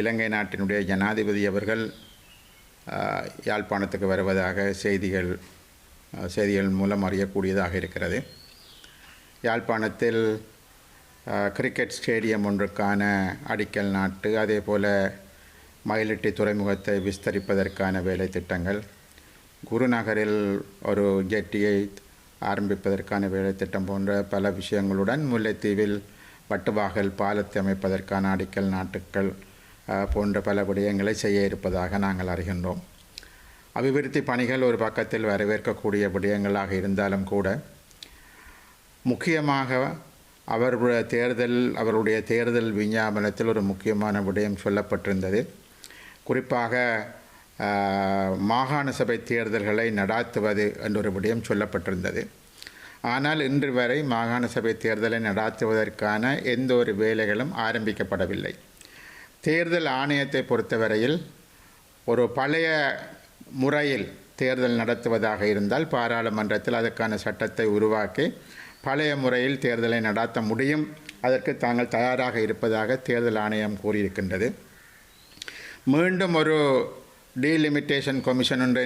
இலங்கை நாட்டினுடைய ஜனாதிபதி அவர்கள் யாழ்ப்பாணத்துக்கு வருவதாக செய்திகள் செய்திகள் மூலம் அறியக்கூடியதாக இருக்கிறது. யாழ்ப்பாணத்தில் கிரிக்கெட் ஸ்டேடியம் ஒன்றுக்கான அடிக்கல் நாட்டு அதே போல் மயிலிட்டி துறைமுகத்தை விஸ்தரிப்பதற்கான வேலை திட்டங்கள் குருநகரில் ஒரு ஜெட்டியை ஆரம்பிப்பதற்கான வேலை திட்டம் போன்ற பல விஷயங்களுடன் முல்லைத்தீவில் வட்டுவாகல் பாலத்தை அமைப்பதற்கான அடிக்கல் நாட்டுக்கள் போன்ற பல விடயங்களை செய்ய இருப்பதாக நாங்கள் அறிகின்றோம். அபிவிருத்தி பணிகள் ஒரு பக்கத்தில் வரவேற்கக்கூடிய விடயங்களாக இருந்தாலும் கூட முக்கியமாக அவருடைய தேர்தல் அவருடைய தேர்தல் விஞ்ஞாபனத்தில் ஒரு முக்கியமான விடயம் சொல்லப்பட்டிருந்தது. குறிப்பாக மாகாண சபை தேர்தல்களை நடாத்துவது என்றொரு விடயம் சொல்லப்பட்டிருந்தது. ஆனால் இன்று வரை மாகாண சபை தேர்தலை நடாத்துவதற்கான எந்த ஒரு வேலைகளும் ஆரம்பிக்கப்படவில்லை. தேர்தல் ஆணையத்தை பொறுத்தவரையில் ஒரு பழைய முறையில் தேர்தல் நடத்துவதாக இருந்தால் பாராளுமன்றத்தில் அதற்கான சட்டத்தை உருவாக்கி பழைய முறையில் தேர்தலை நடாத்த முடியும். அதற்கு தாங்கள் தயாராக இருப்பதாக தேர்தல் ஆணையம் கூறியிருக்கின்றது. மீண்டும் ஒரு டீலிமிட்டேஷன் கமிஷன் ஒன்றை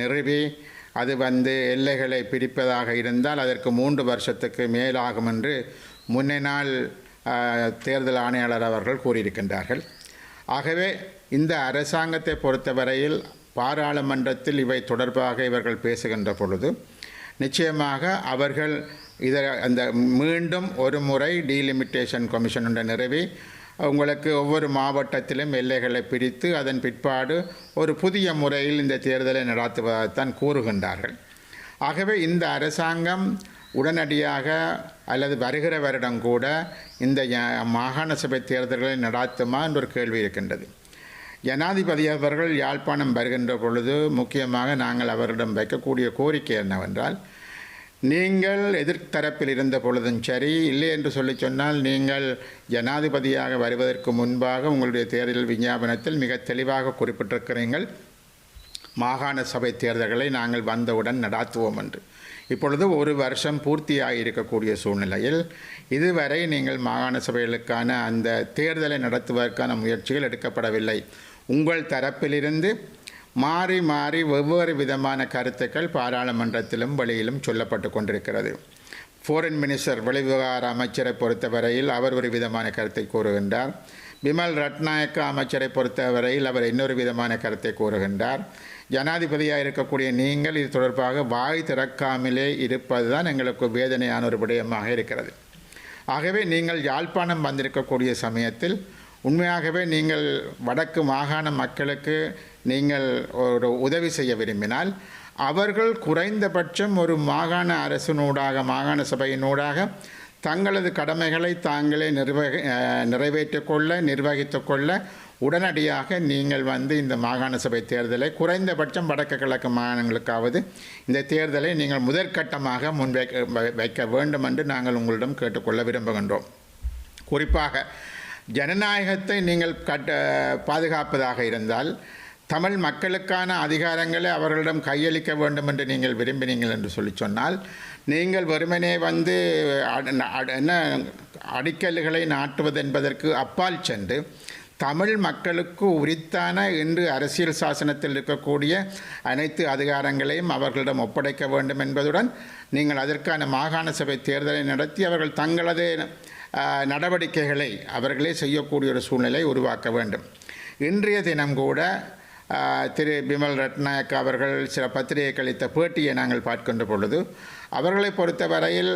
நிறுவி அது வந்து எல்லைகளை பிரிப்பதாக இருந்தால் அதற்கு மூன்று வருஷத்துக்கு மேலாகும் என்று முன்னே நாள் தேர்தல் ஆணையாளர் அவர்கள் கூறியிருக்கின்றார்கள். ஆகவே இந்த அரசாங்கத்தை பொறுத்தவரையில் பாராளுமன்றத்தில் இவை தொடர்பாக இவர்கள் பேசுகின்ற பொழுது நிச்சயமாக அவர்கள் இதை அந்த மீண்டும் ஒரு முறை டீலிமிட்டேஷன் கமிஷன் ஒன்றை நிறுவி உங்களுக்கு ஒவ்வொரு மாவட்டத்திலும் எல்லைகளை பிரித்து அதன் பிற்பாடு ஒரு புதிய முறையில் இந்த தேர்தலை நடாத்துவதைத்தான் கூறுகின்றார்கள். ஆகவே இந்த அரசாங்கம் உடனடியாக அல்லது வருகிற வருடம் கூட இந்த ய- மாகாண சபை தேர்தல்களை நடாத்துமா என்ற ஒரு கேள்வி இருக்கின்றது. ஜனாதிபதி அவர்கள் யாழ்ப்பாணம் வருகின்ற பொழுது முக்கியமாக நாங்கள் அவரிடம் வைக்கக்கூடிய கோரிக்கை என்னவென்றால் நீங்கள் எதிர்த்தரப்பில் இருந்த பொழுதும் சரி இல்லை என்று சொல்லி சொன்னால் நீங்கள் ஜனாதிபதியாக வருவதற்கு முன்பாக உங்களுடைய தேர்தல் விஞ்ஞாபனத்தில் மிக தெளிவாக குறிப்பிட்டிருக்கிறீர்கள். மாகாண சபை தேர்தல்களை நாங்கள் வந்தவுடன் நடாத்துவோம் என்று. இப்பொழுது ஒரு வருஷம் பூர்த்தியாக இருக்கக்கூடிய சூழ்நிலையில் இதுவரை நீங்கள் மாகாண சபைகளுக்கான அந்த தேர்தலை நடத்துவதற்கான முயற்சிகள் எடுக்கப்படவில்லை. உங்கள் தரப்பிலிருந்து மாறி மாறி வெவ்வேறு விதமான கருத்துக்கள் பாராளுமன்றத்திலும் வெளியிலும் சொல்லப்பட்டு கொண்டிருக்கிறது. ஃபாரின் மினிஸ்டர் வெளிவிவகார அமைச்சரை பொறுத்தவரையில் அவர் ஒரு விதமான கருத்தை கூறுகின்றார். பிமல் ரட்நாயக்க அமைச்சரை பொறுத்தவரையில் அவர் இன்னொரு விதமான கருத்தை கூறுகின்றார். ஜனாதிபதியாக இருக்கக்கூடிய நீங்கள் இது தொடர்பாக வாய் திறக்காமலே இருப்பது தான் எங்களுக்கு வேதனையான ஒரு விடயமாக இருக்கிறது. ஆகவே நீங்கள் யாழ்ப்பாணம் வந்திருக்கக்கூடிய சமயத்தில் உண்மையாகவே நீங்கள் வடக்கு மாகாண மக்களுக்கு நீங்கள் ஒரு உதவி செய்ய விரும்பினால் அவர்கள் குறைந்தபட்சம் ஒரு மாகாண அரசினூடாக மாகாண சபையினூடாக தங்களது கடமைகளை தாங்களே நிர்வகி நிறைவேற்றிக்கொள்ள நிர்வகித்துக்கொள்ள கொள்ள உடனடியாக நீங்கள் வந்து இந்த மாகாண சபை தேர்தலை குறைந்தபட்சம் வடக்கு கிழக்கு மாகாணங்களுக்காவது இந்த தேர்தலை நீங்கள் முதற்கட்டமாக முன்வைக்க வைக்க வேண்டும் என்று நாங்கள் உங்களிடம் கேட்டுக்கொள்ள விரும்புகின்றோம். குறிப்பாக ஜனநாயகத்தை நீங்கள் கட்ட பாதுகாப்பதாக இருந்தால் தமிழ் மக்களுக்கான அதிகாரங்களை அவர்களிடம் கையளிக்க வேண்டும் என்று நீங்கள் விரும்பினீங்கள் என்று சொல்லி சொன்னால் நீங்கள் வெறுமனே வந்து அட- என்ன அடிக்கல்களை நாட்டுவது என்பதற்கு அப்பால் சென்று தமிழ் மக்களுக்கு உரித்தான இன்று அரசியல் சாசனத்தில் இருக்கக்கூடிய அனைத்து அதிகாரங்களையும் அவர்களிடம் ஒப்படைக்க வேண்டும் என்பதுடன் நீங்கள் அதற்கான மாகாண சபை தேர்தலை நடத்தி அவர்கள் தங்களது நடவடிக்கைகளை அவர்களே செய்யக்கூடிய ஒரு சூழ்நிலை உருவாக்க வேண்டும். இன்றைய தினம் கூட திரு பிமல் ரட்நாயக் அவர்கள் சில பத்திரிகை அளித்த பேட்டியை நாங்கள் பார்க்கின்ற பொழுது அவர்களை பொறுத்தவரையில்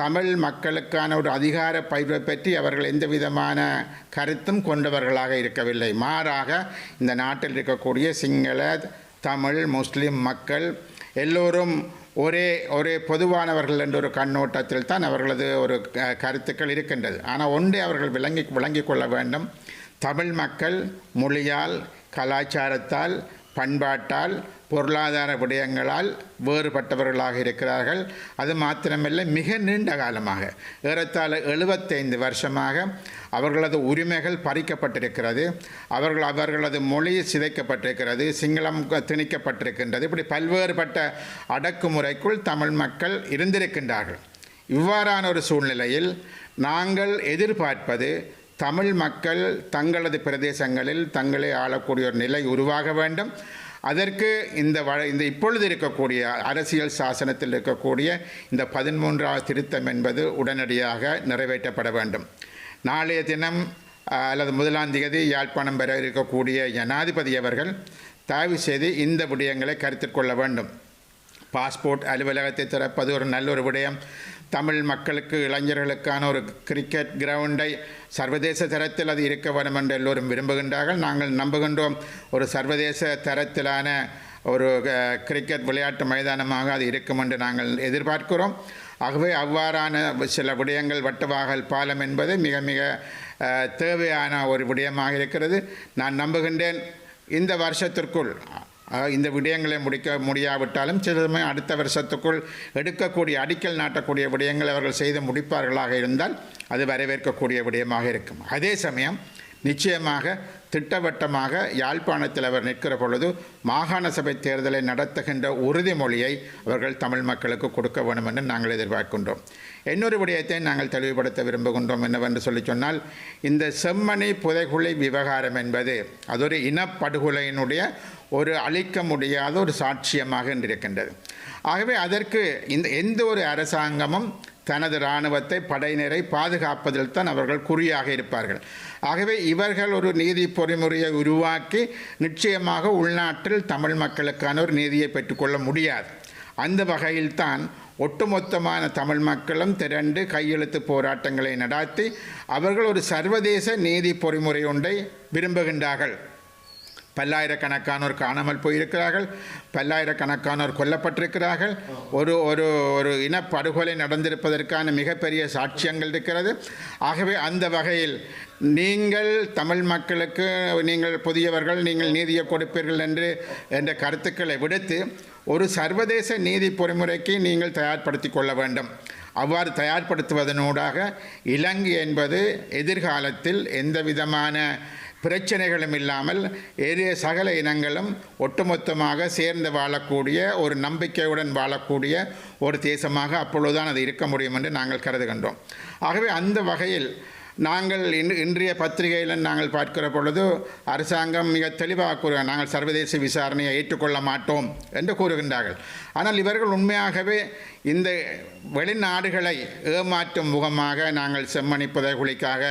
தமிழ் மக்களுக்கான ஒரு அதிகார பயிர்வை பற்றி அவர்கள் எந்த விதமான கருத்தும் கொண்டவர்களாக இருக்கவில்லை. மாறாக இந்த நாட்டில் இருக்கக்கூடிய சிங்கள தமிழ் முஸ்லீம் மக்கள் எல்லோரும் ஒரே ஒரே பொதுவானவர்கள் என்ற ஒரு கண்ணோட்டத்தில் தான் அவர்களது ஒரு கருத்துக்கள் இருக்கின்றது. ஆனால் ஒன்றை அவர்கள் விளங்கி விளங்கிக் கொள்ள வேண்டும். தமிழ் மக்கள் மொழியால் கலாச்சாரத்தால் பண்பாட்டால் பொருளாதார விடயங்களால் வேறுபட்டவர்களாக இருக்கிறார்கள். அது மாத்திரமல்ல மிக நீண்ட காலமாக ஏறத்தாழ எழுபத்தைந்து வருஷமாக அவர்களது உரிமைகள் பறிக்கப்பட்டிருக்கிறது. அவர்கள் அவர்களது மொழி சிதைக்கப்பட்டிருக்கிறது சிங்களம் திணிக்கப்பட்டிருக்கின்றது. இப்படி பல்வேறுபட்ட அடக்குமுறைக்குள் தமிழ் மக்கள் இருந்திருக்கின்றார்கள். இவ்வாறான ஒரு சூழ்நிலையில் நாங்கள் எதிர்பார்ப்பது தமிழ் மக்கள் தங்களது பிரதேசங்களில் தங்களை ஆளக்கூடிய ஒரு நிலை உருவாக வேண்டும். அதற்கு இந்த வ இந்த இப்பொழுது இருக்கக்கூடிய அரசியல் சாசனத்தில் இருக்கக்கூடிய இந்த பதிமூன்றாவது திருத்தம் என்பது உடனடியாக நிறைவேற்றப்பட வேண்டும். நாளைய தினம் அல்லது முதலாம் தேதி யாழ்ப்பாணம் பெற இருக்கக்கூடிய ஜனாதிபதி அவர்கள் தயவு செய்து இந்த விடயங்களை கருத்தில் கொள்ள வேண்டும். பாஸ்போர்ட் அலுவலகத்தை திறப்பது ஒரு நல்ல ஒரு விடயம். தமிழ் மக்களுக்கு இளைஞர்களுக்கான ஒரு கிரிக்கெட் கிரவுண்டை சர்வதேச தரத்தில் அது இருக்க வேண்டும் என்று எல்லோரும் விரும்புகின்றார்கள். நாங்கள் நம்புகின்றோம் ஒரு சர்வதேச தரத்திலான ஒரு கிரிக்கெட் விளையாட்டு மைதானமாக அது இருக்கும் என்று நாங்கள் எதிர்பார்க்கிறோம். ஆகவே அவ்வாறான சில விடயங்கள் வட்டவாகல் பாலம் என்பது மிக மிக தேவையான ஒரு விடயமாக இருக்கிறது. நான் நம்புகின்றேன் இந்த வருஷத்திற்குள் இந்த விடயங்களை முடிக்க முடியாவிட்டாலும் சில சமயம் அடுத்த வருஷத்துக்குள் எடுக்கக்கூடிய அடிக்கல் நாட்டக்கூடிய விடயங்களை அவர்கள் செய்து முடிப்பார்களாக இருந்தால் அது வரவேற்கக்கூடிய விடயமாக இருக்கும். அதே சமயம் நிச்சயமாக திட்டவட்டமாக யாழ்ப்பாணத்தில் அவர் நிற்கிற பொழுது மாகாண சபை தேர்தலை நடத்துகின்ற உறுதிமொழியை அவர்கள் தமிழ் மக்களுக்கு கொடுக்க வேண்டும் என்று நாங்கள் எதிர்பார்க்கின்றோம். இன்னொரு விடயத்தை நாங்கள் தெளிவுபடுத்த விரும்புகின்றோம் என்னவென்று சொல்லி சொன்னால் இந்த செம்மணி புதைகுழி விவகாரம் என்பது அது ஒரு இனப்படுகொலையினுடைய ஒரு அழிக்க முடியாத ஒரு சாட்சியமாக இருக்கின்றது. ஆகவே அதற்கு இந்த எந்த ஒரு அரசாங்கமும் தனது இராணுவத்தை படையினரை பாதுகாப்பதில் தான் அவர்கள் குறியாக இருப்பார்கள். ஆகவே இவர்கள் ஒரு நீதி பொறிமுறையை உருவாக்கி நிச்சயமாக உள்நாட்டில் தமிழ் மக்களுக்கான ஒரு நீதியை பெற்றுக்கொள்ள முடியாது. அந்த வகையில்தான் ஒட்டுமொத்தமான தமிழ் மக்களும் திரண்டு கையெழுத்து போராட்டங்களை நடாத்தி அவர்கள் ஒரு சர்வதேச நீதி பொறிமுறை ஒன்றை விரும்புகின்றார்கள். பல்லாயிரக்கணக்கானோர் காணாமல் போயிருக்கிறார்கள். பல்லாயிரக்கணக்கானோர் கொல்லப்பட்டிருக்கிறார்கள். ஒரு ஒரு ஒரு இனப்படுகொலை நடந்திருப்பதற்கான மிகப்பெரிய சாட்சியங்கள் இருக்கிறது. ஆகவே அந்த வகையில் நீங்கள் தமிழ் மக்களுக்கு நீங்கள் புதியவர்கள் நீங்கள் நீதியை கொடுப்பீர்கள் என்று என்ற கருத்துக்களை விடுத்து ஒரு சர்வதேச நீதி பொறிமுறைக்கு நீங்கள் தயார்படுத்திக் கொள்ள வேண்டும். அவ்வாறு தயார்படுத்துவதனூடாக இலங்கை என்பது எதிர்காலத்தில் எந்த விதமான பிரச்சனைகளும் இல்லாமல் ஏறிய சகல இனங்களும் ஒட்டுமொத்தமாக சேர்ந்து வாழக்கூடிய ஒரு நம்பிக்கையுடன் வாழக்கூடிய ஒரு தேசமாக அப்பொழுதுதான் அது இருக்க முடியும் என்று நாங்கள் கருதுகின்றோம். ஆகவே அந்த வகையில் நாங்கள் இன்று இன்றைய பத்திரிகையில் நாங்கள் பார்க்கிற பொழுது அரசாங்கம் மிக தெளிவாக கூற நாங்கள் சர்வதேச விசாரணையை ஏற்றுக்கொள்ள மாட்டோம் என்று கூறுகின்றார்கள். ஆனால் இவர்கள் உண்மையாகவே இந்த வெளிநாடுகளை ஏமாற்றும் முகமாக நாங்கள் செம்மணி புதைகுலிக்காக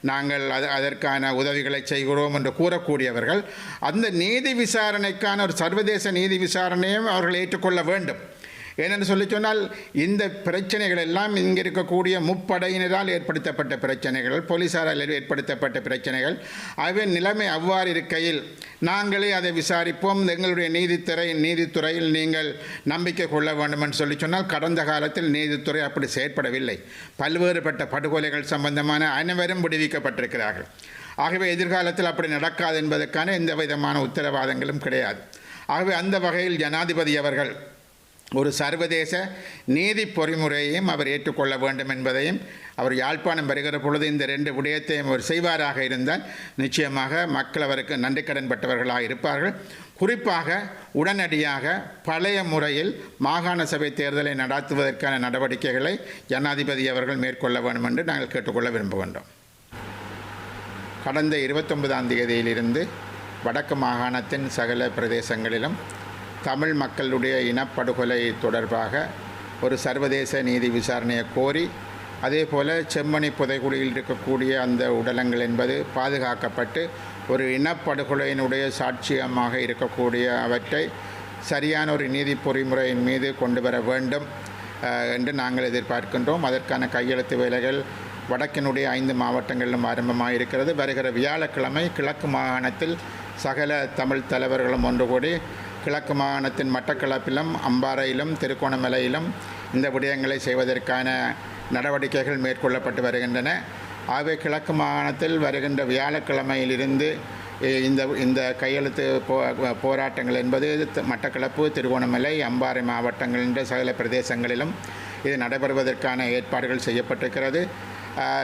நாங்கள் அது அதற்கான உதவிகளை செய்கிறோம் என்று கூறக்கூடியவர்கள் அந்த நீதி விசாரணைக்கான ஒரு சர்வதேச நீதி விசாரணையும் அவர்கள் ஏற்றுக்கொள்ள வேண்டும். ஏனென்று சொல்லி சொன்னால் இந்த பிரச்சனைகள் எல்லாம் இங்கே இருக்கக்கூடிய முப்படையினரால் ஏற்படுத்தப்பட்ட பிரச்சனைகள் போலீஸாரால் ஏற்படுத்தப்பட்ட பிரச்சனைகள் ஆகவே நிலைமை அவ்வாறு இருக்கையில் நாங்களே அதை விசாரிப்போம். எங்களுடைய நீதித்துறை நீதித்துறையில் நீங்கள் நம்பிக்கை கொள்ள வேண்டும் என்று சொல்லி சொன்னால் கடந்த காலத்தில் நீதித்துறை அப்படி செயற்படவில்லை. பல்வேறுபட்ட படுகொலைகள் சம்பந்தமான அனைவரும் விடுவிக்கப்பட்டிருக்கிறார்கள். ஆகவே எதிர்காலத்தில் அப்படி நடக்காது என்பதற்கான எந்த விதமான உத்தரவாதங்களும் கிடையாது. ஆகவே அந்த வகையில் ஜனாதிபதி அவர்கள் ஒரு சர்வதேச நீதி பொறிமுறையையும் அவர் ஏற்றுக்கொள்ள வேண்டும் என்பதையும் அவர் யாழ்ப்பாணம் வருகிற பொழுது இந்த ரெண்டு விடயத்தையும் அவர் செய்வாராக இருந்தால் நிச்சயமாக மக்கள் அவருக்கு நன்றி கடன்பட்டவர்களாக இருப்பார்கள். குறிப்பாக உடனடியாக பழைய முறையில் மாகாண சபை தேர்தலை நடத்துவதற்கான நடவடிக்கைகளை ஜனாதிபதி அவர்கள் மேற்கொள்ள வேண்டும் என்று நாங்கள் கேட்டுக்கொள்ள விரும்புகின்றோம். கடந்த இருபத்தொன்பதாம் தேதியிலிருந்து வடக்கு மாகாணத்தின் சகல பிரதேசங்களிலும் தமிழ் மக்களுடைய இனப்படுகொலை தொடர்பாக ஒரு சர்வதேச நீதி விசாரணையை கோரி அதே போல் செம்மணி புதைகுழியில் இருக்கக்கூடிய அந்த உடலங்கள் என்பது பாதுகாக்கப்பட்டு ஒரு இனப்படுகொலையினுடைய சாட்சியமாக இருக்கக்கூடிய அவற்றை சரியான ஒரு நீதி பொறிமுறையின் மீது கொண்டு வர வேண்டும் என்று நாங்கள் எதிர்பார்க்கின்றோம். அதற்கான கையெழுத்து வேலைகள் வடக்கினுடைய ஐந்து மாவட்டங்களிலும் ஆரம்பமாக இருக்கிறது. வருகிற வியாழக்கிழமை கிழக்கு மாகாணத்தில் சகல தமிழ் தலைவர்களும் ஒன்று கூடி கிழக்கு மாகாணத்தின் மட்டக்களப்பிலும் அம்பாறையிலும் திருகோணமலையிலும் இந்த விடயங்களை செய்வதற்கான நடவடிக்கைகள் மேற்கொள்ளப்பட்டு வருகின்றன. ஆகவே கிழக்கு மாகாணத்தில் வருகின்ற வியாழக்கிழமையிலிருந்து இந்த இந்த கையெழுத்து போ போராட்டங்கள் என்பது த- மட்டக்களப்பு திருகோணமலை அம்பாறை மாவட்டங்கள் என்ற சகல பிரதேசங்களிலும் இது நடைபெறுவதற்கான ஏற்பாடுகள் செய்யப்பட்டிருக்கிறது.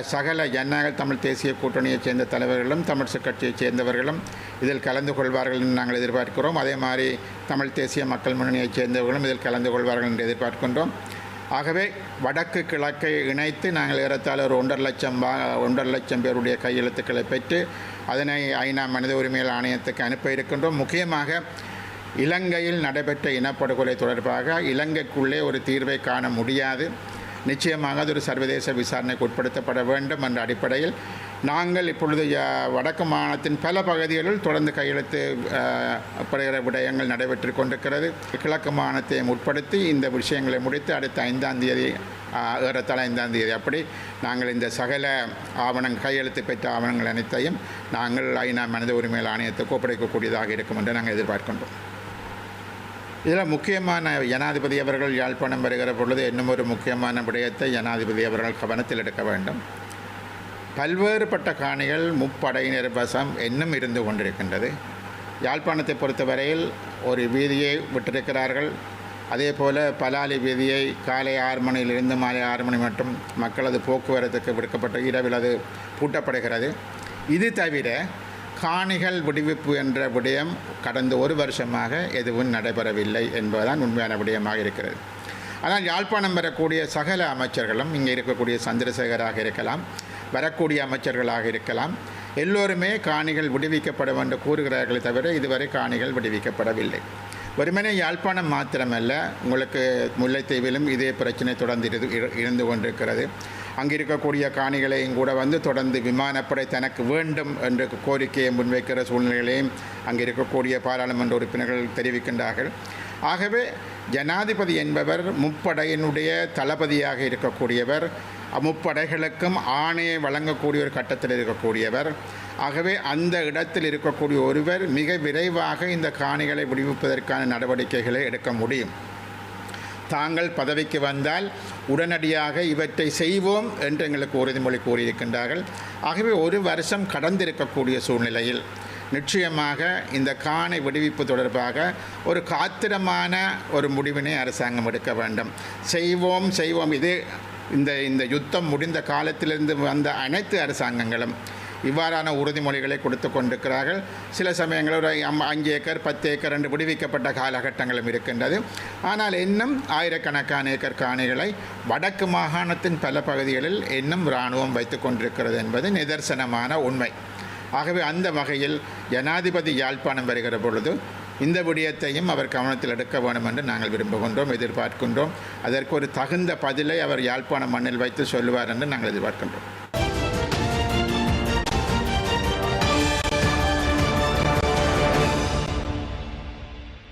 சகல ஜனநாயக தமிழ் தேசிய கூட்டணியைச் சேர்ந்த தலைவர்களும் தமிழ் கட்சியைச் சேர்ந்தவர்களும் இதில் கலந்து கொள்வார்கள் என்று நாங்கள் எதிர்பார்க்கிறோம். அதே மாதிரி தமிழ் தேசிய மக்கள் முன்னணியைச் சேர்ந்தவர்களும் இதில் கலந்து கொள்வார்கள் என்று எதிர்பார்க்கின்றோம். ஆகவே வடக்கு கிழக்கை இணைத்து நாங்கள் ஏறத்தாழ ஒரு ஒன்றரை லட்சம் வா ஒன்றரை லட்சம் பேருடைய கையெழுத்துக்களை பெற்று அதனை ஐநா மனித உரிமைகள் ஆணையத்துக்கு அனுப்ப இருக்கின்றோம். முக்கியமாக இலங்கையில் நடைபெற்ற இனப்படுகொலை தொடர்பாக இலங்கைக்குள்ளே ஒரு தீர்வை காண முடியாது. நிச்சயமாக அது ஒரு சர்வதேச விசாரணைக்கு உட்படுத்தப்பட வேண்டும் என்ற அடிப்படையில் நாங்கள் இப்பொழுது வடக்கு மாநிலத்தின் பல பகுதிகளில் தொடர்ந்து கையெழுத்து படுகிற விடயங்கள் நடைபெற்று கொண்டிருக்கிறது. கிழக்கு மாநிலத்தையும் உட்படுத்தி இந்த விஷயங்களை முடித்து அடுத்த ஐந்தாம் தேதி ஏறத்தாழ ஐந்தாம் தேதி அப்படி நாங்கள் இந்த சகல ஆவணங்கள் கையெழுத்து பெற்ற ஆவணங்கள் அனைத்தையும் நாங்கள் ஐநா மனித உரிமைகள் ஆணையத்துக்கு ஒப்படைக்கக்கூடியதாக இருக்கும் என்று நாங்கள் எதிர்பார்க்கின்றோம். இதில் முக்கியமான ஜனாதிபதி அவர்கள் யாழ்ப்பாணம் வருகிற பொழுது இன்னும் ஒரு முக்கியமான விடயத்தை ஜனாதிபதி அவர்கள் கவனத்தில் எடுக்க வேண்டும். பல்வேறுபட்ட காணிகள் முப்படையினர் வசம் இன்னும் இருந்து கொண்டிருக்கின்றது. யாழ்ப்பாணத்தை பொறுத்தவரையில் ஒரு வீதியை விட்டிருக்கிறார்கள். அதே போல் பலாலி வீதியை காலை ஆறு மணியிலிருந்து மாலை ஆறு மணி மட்டும் மக்களது போக்குவரத்துக்கு விடுக்கப்பட்ட இரவில் அது பூட்டப்படுகிறது. இது தவிர காணிகள் விடுவிப்பு என்ற விடயம் கடந்த ஒரு வருஷமாக எதுவும் நடைபெறவில்லை என்பதுதான் உண்மையான விடயமாக இருக்கிறது. ஆனால் யாழ்ப்பாணம் வரக்கூடிய சகல அமைச்சர்களும் இங்கே இருக்கக்கூடிய சந்திரசேகராக இருக்கலாம் வரக்கூடிய அமைச்சர்களாக இருக்கலாம் எல்லோருமே காணிகள் விடுவிக்கப்படும் என்று கூறுகிறார்களே தவிர இதுவரை காணிகள் விடுவிக்கப்படவில்லை. வெறுமனே யாழ்ப்பாணம் மாத்திரமல்ல உங்களுக்கு முல்லைத்தீவிலும் இதே பிரச்சனை தொடர்ந்து இரு- இரு- இருந்து கொண்டிருக்கிறது. அங்கே இருக்கக்கூடிய காணிகளையும் கூட வந்து தொடர்ந்து விமானப்படை தனக்கு வேண்டும் என்ற கோரிக்கையை முன்வைக்கிற சூழ்நிலைகளையும் அங்கே இருக்கக்கூடிய பாராளுமன்ற உறுப்பினர்கள் தெரிவிக்கின்றார்கள். ஆகவே ஜனாதிபதி என்பவர் முப்படையினுடைய தளபதியாக இருக்கக்கூடியவர் முப்படைகளுக்கும் ஆணையை வழங்கக்கூடிய ஒரு கட்டத்தில் இருக்கக்கூடியவர். ஆகவே அந்த இடத்தில் இருக்கக்கூடிய ஒருவர் மிக விரைவாக இந்த காணிகளை விடுவிப்பதற்கான நடவடிக்கைகளை எடுக்க முடியும். தாங்கள் பதவிக்கு வந்தால் உடனடியாக இவற்றை செய்வோம் என்று எங்களுக்கு உறுதிமொழி கூறியிருக்கின்றார்கள். ஆகவே ஒரு வருஷம் கடந்திருக்கக்கூடிய சூழ்நிலையில் நிச்சயமாக இந்த காணி விடுவிப்பு தொடர்பாக ஒரு காத்திரமான ஒரு முடிவினை அரசாங்கம் எடுக்க வேண்டும். செய்வோம் செய்வோம். இது இந்த இந்த யுத்தம் முடிந்த காலத்திலிருந்து வந்த அனைத்து அரசாங்கங்களும் இவ்வாறான உறுதிமொழிகளை கொடுத்து கொண்டிருக்கிறார்கள். சில சமயங்களில் ஒரு அம்- அஞ்சு ஏக்கர் பத்து ஏக்கர் என்று விடுவிக்கப்பட்ட காலகட்டங்களும் இருக்கின்றது. ஆனால் இன்னும் ஆயிரக்கணக்கான ஏக்கர் காணிகளை வடக்கு மாகாணத்தின் பல பகுதிகளில் இன்னும் இராணுவம் வைத்து கொண்டிருக்கிறது என்பது நிதர்சனமான உண்மை. ஆகவே அந்த வகையில் ஜனாதிபதி யாழ்ப்பாணம் வருகிற பொழுது இந்த விடயத்தையும் அவர் கவனத்தில் எடுக்க வேண்டும் என்று நாங்கள் விரும்புகின்றோம் எதிர்பார்க்கின்றோம். அதற்கு ஒரு தகுந்த பதிலை அவர் யாழ்ப்பாணம் மண்ணில் வைத்து சொல்லுவார் என்று நாங்கள் எதிர்பார்க்கின்றோம்.